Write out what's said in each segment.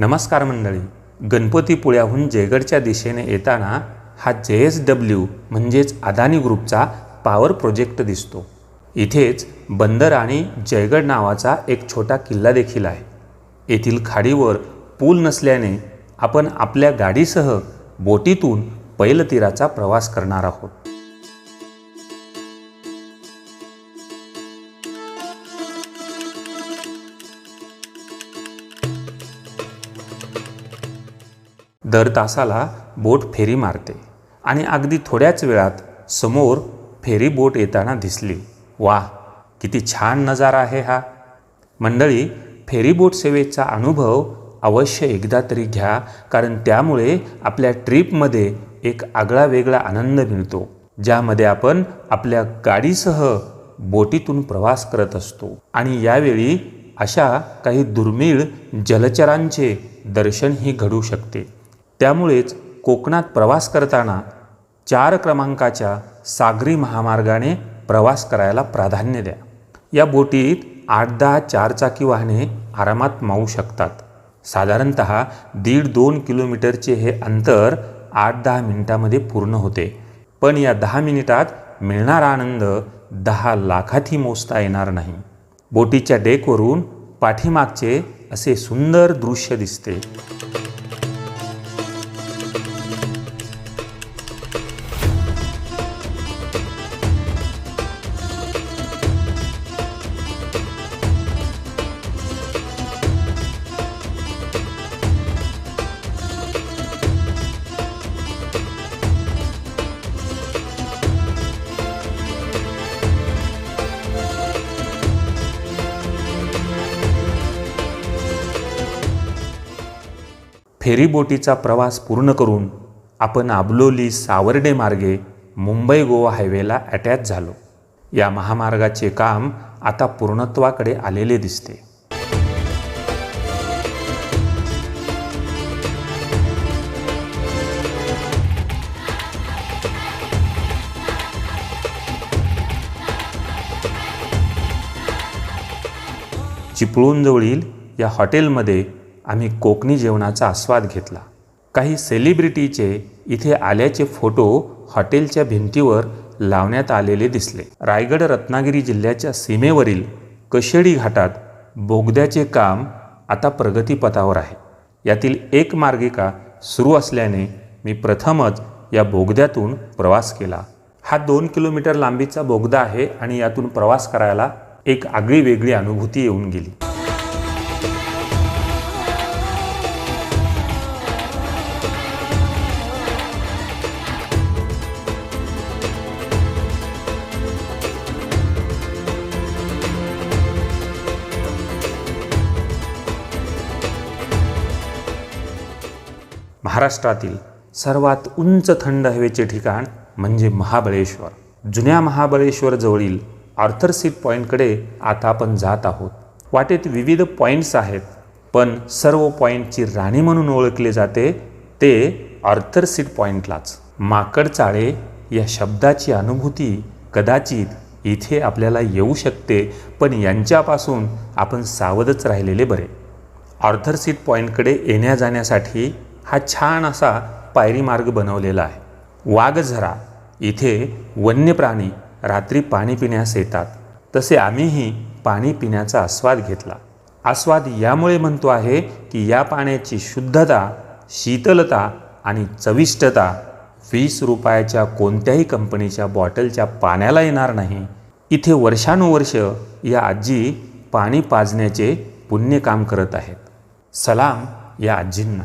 नमस्कार मंडळी. गणपतीपुळ्याहून जयगडच्या दिशेने येताना हा जे एस डब्ल्यू म्हणजेच अदानी ग्रुपचा पॉवर प्रोजेक्ट दिसतो. इथेच बंदर आणि जयगड नावाचा एक छोटा किल्ला देखील आहे. येथील खाडीवर पूल नसल्याने आपण आपल्या गाडीसह बोटीतून पैलतीराचा प्रवास करणार आहोत. दर तासाला बोट फेरी मारते आणि अगदी थोड्याच वेळात समोर फेरी बोट येताना दिसली. वा किती छान नजारा आहे हा. मंडळी फेरी बोट सेवेचा अनुभव अवश्य एकदा तरी घ्या कारण त्यामुळे आपल्या ट्रीपमध्ये एक आगळा वेगळा आनंद मिळतो ज्यामध्ये आपण आपल्या गाडीसह बोटीतून प्रवास करत असतो. आणि यावेळी अशा काही दुर्मिळ जलचरांचे दर्शनही घडू शकते. त्यामुळेच कोकणात प्रवास करताना चार क्रमांकाच्या सागरी महामार्गाने प्रवास करायला प्राधान्य द्या. या बोटीत आठ दहा चारचाकी वाहने आरामात मावू शकतात. साधारणत दीड दोन किलोमीटरचे हे अंतर आठ दहा मिनिटामध्ये पूर्ण होते. पण या दहा मिनिटात मिळणारा आनंद दहा लाखातही मोजता येणार नाही. बोटीच्या डेकवरून पाठीमागचे असे सुंदर दृश्य दिसते. फेरीबोटीचा प्रवास पूर्ण करून आपण आबलोली सावर्डे मार्गे मुंबई गोवा हायवेला अटॅच झालो. या महामार्गाचे काम आता पूर्णत्वाकडे आलेले दिसते. चिपळूणजवळील या हॉटेलमध्ये आम्ही कोकणी जेवणाचा आस्वाद घेतला. काही सेलिब्रिटीचे इथे आल्याचे फोटो हॉटेलच्या भिंतीवर लावण्यात आलेले दिसले. रायगड रत्नागिरी जिल्ह्याच्या सीमेवरील कशेडी घाटात बोगद्याचे काम आता प्रगतीपथावर आहे. यातील एक मार्गिका सुरू असल्याने मी प्रथमच या बोगद्यातून प्रवास केला. हा दोन किलोमीटर लांबीचा बोगदा आहे आणि यातून प्रवास करायला एक आगळी वेगळी अनुभूती येऊन गेली. महाराष्ट्रातील सर्वात उंच थंड हवेचे ठिकाण म्हणजे महाबळेश्वर. जुन्या महाबळेश्वर जवळील आर्थर सीट पॉईंटकडे आता आपण जात आहोत. वाटेत विविध पॉईंट्स आहेत पण सर्व पॉईंटची राणी म्हणून ओळखले जाते ते आर्थर सीट पॉईंटलाच माकड चाळे या शब्दाची अनुभूती कदाचित इथे आपल्याला येऊ शकते पण यांच्यापासून आपण सावधच राहिलेले बरे. आर्थर सीट पॉईंटकडे येण्या जाण्यासाठी हा छान असा पायरी मार्ग बनवलेला आहे. वाघझरा इथे वन्य प्राणी रात्री पाणी पिण्यास येतात. तसे आम्हीही पाणी पिण्याचा आस्वाद घेतला. आस्वाद यामुळे म्हणतो आहे की या पाण्याची शुद्धता शीतलता आणि चविष्टता वीस रुपयाच्या कोणत्याही कंपनीच्या बॉटलच्या पाण्याला येणार नाही. इथे वर्षानुवर्ष या आजी पाणी पाजण्याचे पुण्य काम करत आहेत. सलाम या आजींना.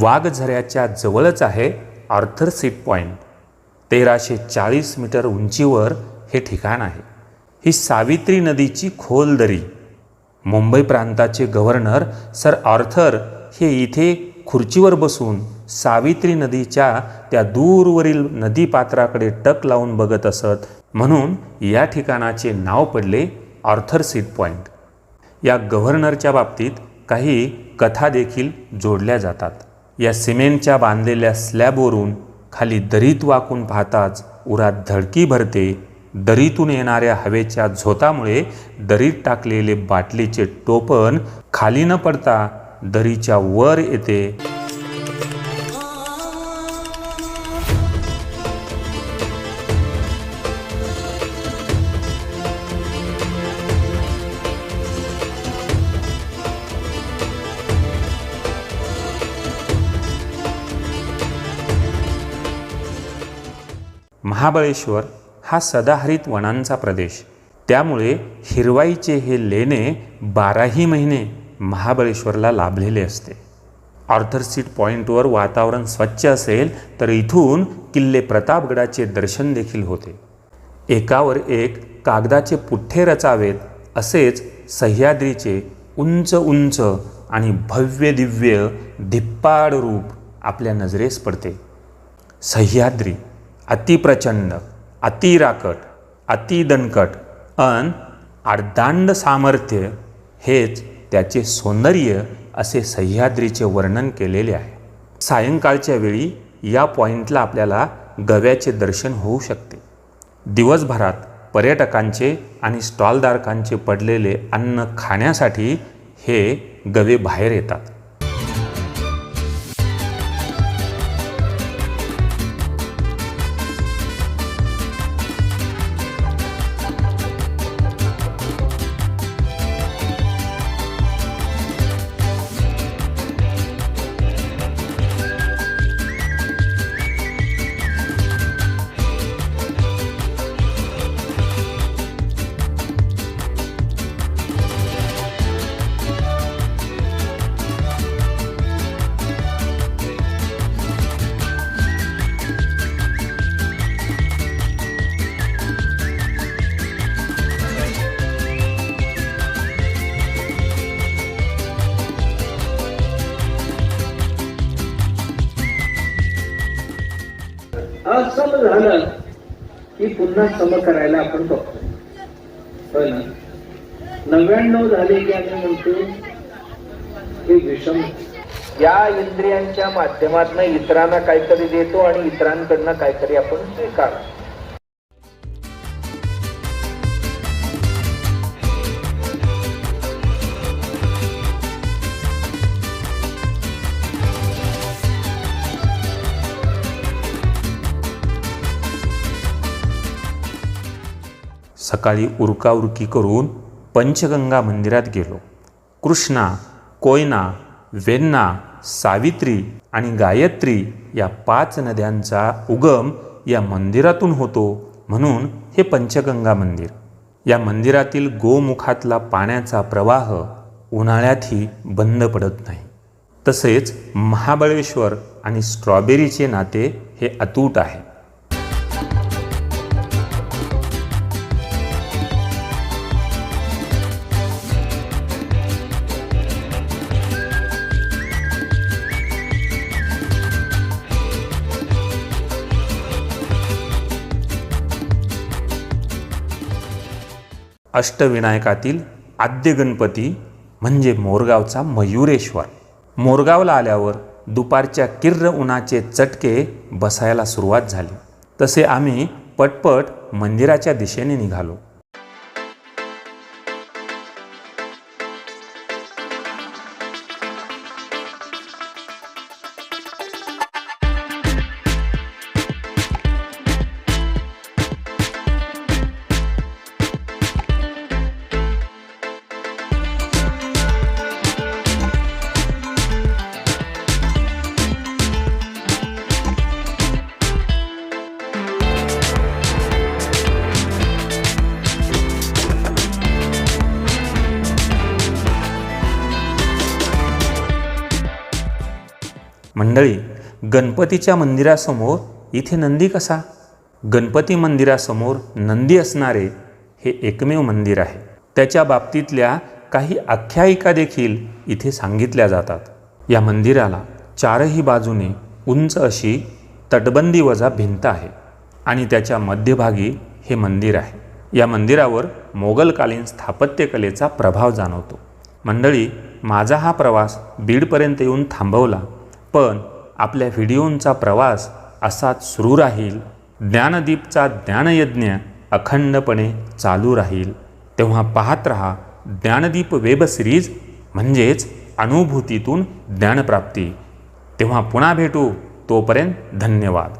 वाघझऱ्याच्या जवळच आहे आर्थर सीट पॉईंट तेराशे चाळीस मीटर उंचीवर हे ठिकाण आहे. ही सावित्री नदीची खोल दरी मुंबई प्रांताचे गव्हर्नर सर आर्थर हे इथे खुर्चीवर बसून सावित्री नदीच्या त्या दूरवरील नदीपात्राकडे टक लावून बघत असत म्हणून या ठिकाणाचे नाव पडले आर्थर सीट पॉईंट या गव्हर्नरच्या बाबतीत काही कथा देखील जोडल्या जातात. या सिमेंटच्या बांधलेल्या स्लॅबवरून खाली दरीत वाकून पाहताच उरात धडकी भरते. दरीतून येणाऱ्या हवेच्या झोतामुळे दरीत टाकलेले बाटलीचे टोपण खाली न पडता दरीच्या वर येते. महाबळेश्वर हा सदाहरित वनांचा प्रदेश. त्यामुळे हिरवाईचे हे लेणे बाराही महिने महाबळेश्वरला लाभलेले असते. ऑर्थर सीट पॉईंटवर वातावरण स्वच्छ असेल तर इथून किल्ले प्रतापगडाचे दर्शन देखील होते. एकावर एक कागदाचे पुठ्ठे रचावेत असेच सह्याद्रीचे उंच उंच आणि भव्य दिव्य धिप्पाड रूप आपल्या नजरेस पडते. सह्याद्री अतिप्रचंड अतिराकट अतिदणकट अन आडदांड सामर्थ्य हेच त्याचे सौंदर्य असे सह्याद्रीचे वर्णन केलेले आहे. सायंकाळच्या वेळी या पॉईंटला आपल्याला गव्याचे दर्शन होऊ शकते. दिवसभरात पर्यटकांचे आणि स्टॉलधारकांचे पडलेले अन्न खाण्यासाठी हे गवे बाहेर येतात. झालं की पुन्हा सम करायला आपण बघतो. होय ना? नव्याण्णव झाले की आम्ही म्हणतो हे विषम. या इंद्रियांच्या माध्यमातून इतरांना काहीतरी देतो आणि इतरांकडनं काहीतरी आपण स्वीकार. सकाळी उरकाउरकी करून पंचगंगा मंदिरात गेलो. कृष्णा कोयना वेन्ना सावित्री आणि गायत्री या पाच नद्यांचा उगम या मंदिरातून होतो म्हणून हे पंचगंगा मंदिर. या मंदिरातील गोमुखातला पाण्याचा प्रवाह उन्हाळ्यातही बंद पडत नाही. तसेच महाबळेश्वर आणि स्ट्रॉबेरीचे नाते हे अतूट आहे. अष्टविनायकातील आद्य गणपती म्हणजे मोरगावचा मयुरेश्वर. मोरगावला आल्यावर दुपारच्या किर्र उन्हाचे चटके बसायला सुरुवात झाली. तसे आम्ही पटपट मंदिराच्या दिशेने निघालो. मंडळी गणपतीच्या मंदिरासमोर इथे नंदी कसा? गणपती मंदिरासमोर नंदी असणारे हे एकमेव मंदिर आहे. त्याच्या बाबतीतल्या काही आख्यायिका देखील इथे सांगितल्या जातात. या मंदिराला चारही बाजूने उंच अशी तटबंदी वजा भिंत आहे आणि त्याच्या मध्यभागी हे मंदिर आहे. या मंदिरावर मोगलकालीन स्थापत्यकलेचा प्रभाव जाणवतो. मंडळी माझा हा प्रवास बीडपर्यंत येऊन थांबवला पण आपल्या व्हिडिओंचा प्रवास असाच सुरू राहील. ज्ञानदीपचा ज्ञानयज्ञ अखंडपणे चालू राहील. तेव्हा पाहत रहा ज्ञानदीप वेब सिरीज म्हणजेच अनुभूतीतून ज्ञानप्राप्ती. तेव्हा पुन्हा भेटू. तोपर्यंत धन्यवाद.